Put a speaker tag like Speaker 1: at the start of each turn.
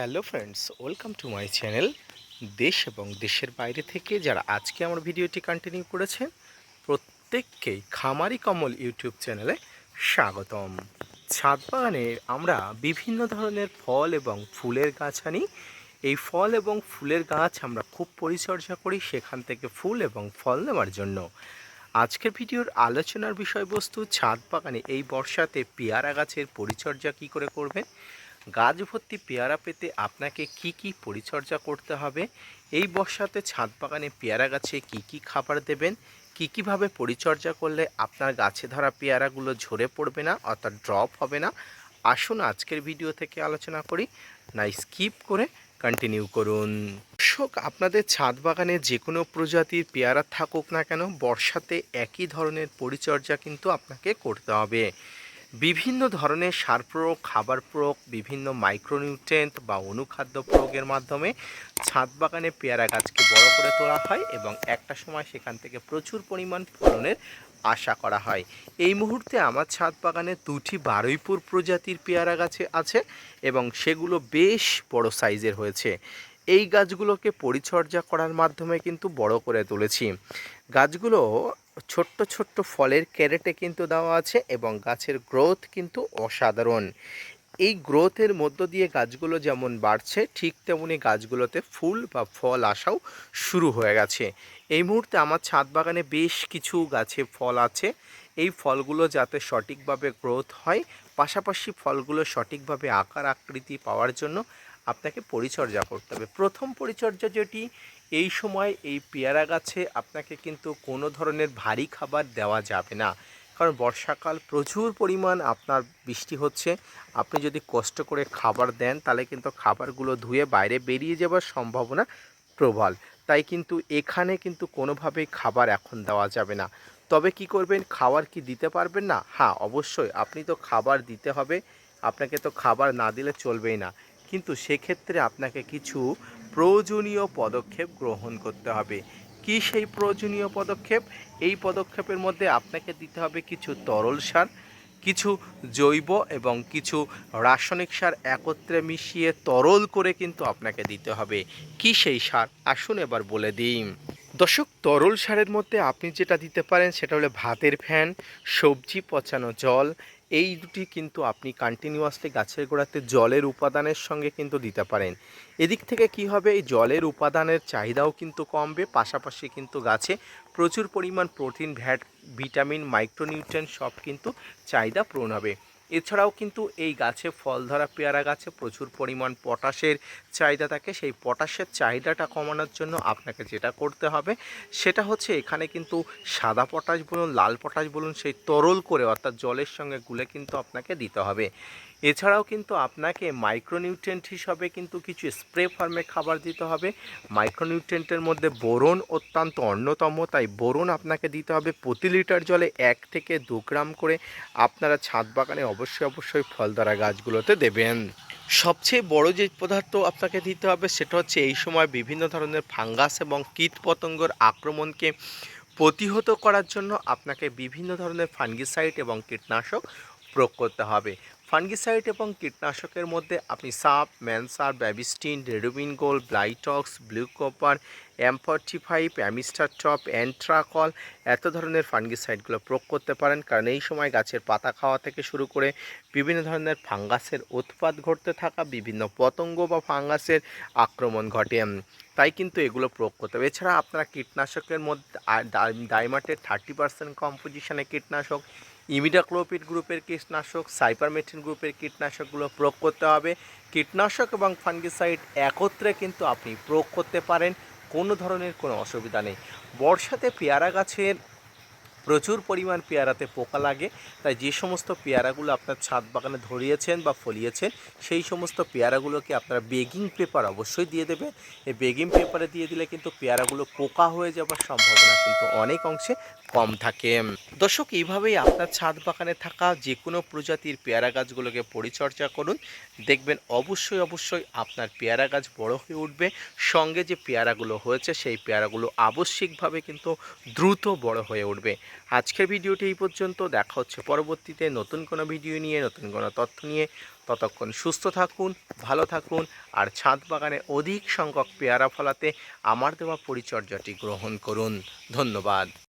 Speaker 1: Hello friends, welcome to my channel দেশ এবং দেশের বাইরে থেকে যারা আজকে আমার ভিডিওটি কন্টিনিউ করেছেন, প্রত্যেককেই খামারি কমল ইউটিউব চ্যানেলে স্বাগতম। ছাদ বাগানে আমরা বিভিন্ন ধরনের ফল এবং ফুলের গাছ আনি। এই ফল এবং ফুলের গাছ আমরা খুব পরিচর্যা করি সেখান থেকে ফুল এবং ফল নেওয়ার জন্য। আজকের ভিডিওর আলোচনার বিষয়বস্তু, ছাদ বাগানে এই বর্ষাতে পেয়ারা গাছের পরিচর্যা কি করে করবেন? গাছ ভর্তি পেয়ারা পেতে আপনাকে কি কি পরিচর্যা করতে হবে? এই বর্ষাতে ছাদ বাগানে পেয়ারা গাছে কি কি খাবার দেবেন? কী কীভাবে পরিচর্যা করলে আপনার গাছে ধরা পেয়ারাগুলো ঝরে পড়বে না, অর্থাৎ ড্রপ হবে না? আসুন আজকের ভিডিও থেকে আলোচনা করি। না স্কিপ করে কন্টিনিউ করুন। দর্শক, আপনাদের ছাদ বাগানে যে কোনো প্রজাতির পেয়ারা থাকুক না কেন, বর্ষাতে একই ধরনের পরিচর্যা কিন্তু আপনাকে করতে হবে। বিভিন্ন ধরনের সার প্রয়োগ, খাবার প্রয়োগ, বিভিন্ন মাইক্রোনিউট্রেন্ট বা অনুখাদ্য প্রয়োগের মাধ্যমে ছাদ বাগানে পেয়ারা গাছকে বড় করে তোলা হয় এবং একটা সময় সেখান থেকে প্রচুর পরিমাণ ফলনের আশা করা হয়। এই মুহূর্তে আমার ছাদ বাগানে দুটি বারুইপুর প্রজাতির পেয়ারা গাছে আছে এবং সেগুলো বেশ বড় সাইজের হয়েছে। এই গাছগুলোকে পরিচর্যা করার মাধ্যমে কিন্তু বড় করে তুলেছি। গাছগুলো ছোট্ট ছোট্ট ফলের ক্যারেটে কিন্তু দেওয়া আছে এবং গাছের গ্রোথ কিন্তু অসাধারণ। এই গ্রোথের মধ্য দিয়ে গাছগুলো যেমন বাড়ছে, ঠিক তেমনি গাছগুলোতে ফুল বা ফল আসাও শুরু হয়ে গেছে। এই মুহূর্তে আমার ছাদ বাগানে বেশ কিছু গাছে ফল আছে। এই ফলগুলো যাতে সঠিকভাবে গ্রোথ হয়, পাশাপাশি ফলগুলো সঠিকভাবে আকার আকৃতি পাওয়ার জন্য আপনাকে পরিচর্যা করতে হবে। প্রথম পরিচর্যা যেটি, এই সময় এই পেয়ারা গাছে আপনাকে কিন্তু কোনো ধরনের ভারী খাবার দেওয়া যাবে না। কারণ বর্ষাকাল প্রচুর পরিমাণ আপনার বৃষ্টি হচ্ছে। আপনি যদি কষ্ট করে খাবার দেন, তাহলে কিন্তু খাবারগুলো ধুয়ে বাইরে বেরিয়ে যাওয়ার সম্ভাবনা প্রবল। তাই কিন্তু এখানে কিন্তু কোনোভাবেই খাবার এখন দেওয়া যাবে না। তবে কি করবেন? খাবার কি দিতে পারবেন না? হ্যাঁ অবশ্যই। আপনি তো খাবার দিতে হবে। আপনাকে তো খাবার না দিলে চলবেই না। কিন্তু সেক্ষেত্রে আপনাকে কিছু প্রয়োজনীয় পদক্ষেপ গ্রহণ করতে হবে। কি সেই প্রয়োজনীয় পদক্ষেপ? এই পদক্ষেপের মধ্যে আপনাকে দিতে হবে কিছু তরল সার, কিছু জৈব এবং কিছু রাসায়নিক সার একত্রে মিশিয়ে তরল করে কিন্তু আপনাকে দিতে হবে। কি সেই সার? আসুন এবার বলে দিই। দর্শক, তরল সারের মধ্যে আপনি যেটা দিতে পারেন সেটা হলো ভাতের ফ্যান, সবজি পচানো জল এই দুটি কিন্তু আপনি কন্টিনিউয়াসলি গাছের গোড়াতে জলের উপাদানের সঙ্গে কিন্তু দিতে পারেন। এদিক থেকে কি হবে? এই জলের উপাদানের চাহিদাও কিন্তু কমবে। পাশাপাশি কিন্তু গাছে প্রচুর পরিমাণ প্রোটিন ভ্যাট ভিটামিন মাইক্রোনিউট্রেন সব কিন্তু চাহিদা পূরণ হবে। এছাড়াও কিন্তু এই গাছে ফল ধরা পেয়ারা গাছে প্রচুর পরিমাণ পটাশের চাহিদা থাকে। সেই পটাশের চাহিদাটা কমানোর জন্য আপনাকে যেটা করতে হবে, সেটা হচ্ছে এখানে কিন্তু সাদা পটাশ বলুন, লাল পটাশ বলুন, সেই তরল করে অর্থাৎ জলের সঙ্গে গুলে কিন্তু আপনাকে দিতে হবে। এছাড়াও কিন্তু আপনাকে মাইক্রোনিউট্রেন্ট হিসাবে কিন্তু কিছু স্প্রে ফার্মে খাবার দিতে হবে। মাইক্রোনিউট্রেন্টের মধ্যে বোরন অত্যন্ত অন্যতম, তাই বোরন আপনাকে দিতে হবে প্রতি লিটার জলে এক থেকে দু গ্রাম করে। আপনারা ছাদ বাগানে অবশ্যই অবশ্যই ফল দ্বারা গাছগুলোতে দেবেন। সবচেয়ে বড় যে পদার্থ আপনাকে দিতে হবে সেটা হচ্ছে এই সময় বিভিন্ন ধরনের ফাঙ্গাস এবং কীট পতঙ্গর আক্রমণকে প্রতিহত করার জন্য আপনাকে বিভিন্ন ধরনের ফাঙ্গিসাইড এবং কীটনাশক প্রয়োগ করতে হবে। ফাঙ্গিসাইড এবং কীটনাশকের মধ্যে আপনি সাপ, ম্যানসার, Bavistin রেডোবিন gold, Blitox, blue copper M forty five Amistar top Antracol এত ধরনের ফাঙ্গিসাইডগুলো প্রয়োগ করতে পারেন। কারণ এই সময় গাছের পাতা খাওয়া থেকে শুরু করে বিভিন্ন ধরনের ফাঙ্গাসের উৎপাদ ঘটতে থাকা, বিভিন্ন পতঙ্গ বা ফাঙ্গাসের আক্রমণ ঘটে। তাই কিন্তু এগুলো প্রয়োগ করতে হবে। এছাড়া আপনারা কীটনাশকের মধ্যে ডাইমাটের থার্টি পার্সেন্ট কম্পোজিশনে কীটনাশক ইমিডাক্লোপিড গ্রুপের কীটনাশক সাইপারমেথিন গ্রুপের কীটনাশকগুলো প্রয়োগ করতে হবে। কীটনাশক এবং ফাঙ্গিসাইড একত্রে কিন্তু আপনি প্রয়োগ করতে পারেন। কোনো ধরনের কোনো অসুবিধা নেই। বর্ষাতে পেয়ারা গাছের প্রচুর পরিমাণ পেয়ারাতে পোকা লাগে। তাই যে সমস্ত পেয়ারাগুলো আপনার ছাদ বাগানে ধরিয়েছেন বা ফলিয়েছেন, সেই সমস্ত পেয়ারাগুলোকে আপনারা বেগিং পেপার অবশ্যই দিয়ে দেবেন। এই বেগিং পেপারে দিয়ে দিলে কিন্তু পেয়ারাগুলো পোকা হয়ে যাওয়ার সম্ভাবনা কিন্তু অনেক অংশে কম থাকে। দর্শক, এইভাবেই আপনার ছাদ বাগানে থাকা যে কোনো প্রজাতির পেয়ারা গাছগুলোকে পরিচর্যা করুন। দেখবেন অবশ্যই অবশ্যই আপনার পেয়ারা গাছ বড় হয়ে উঠবে। সঙ্গে যে পেয়ারাগুলো হয়েছে, সেই পেয়ারাগুলো আবশ্যিকভাবে কিন্তু দ্রুত বড় হয়ে উঠবে। আজকের ভিডিওটি এই পর্যন্ত। দেখা হচ্ছে পরবর্তীতে নতুন কোনো ভিডিও নিয়ে, নতুন কোনো তথ্য নিয়ে। ততক্ষণ সুস্থ থাকুন, ভালো থাকুন আর ছাদ বাগানে অধিক সংখ্যক পেয়ারা ফলাতে আমার দেওয়া পরিচর্যাটি গ্রহণ করুন। ধন্যবাদ।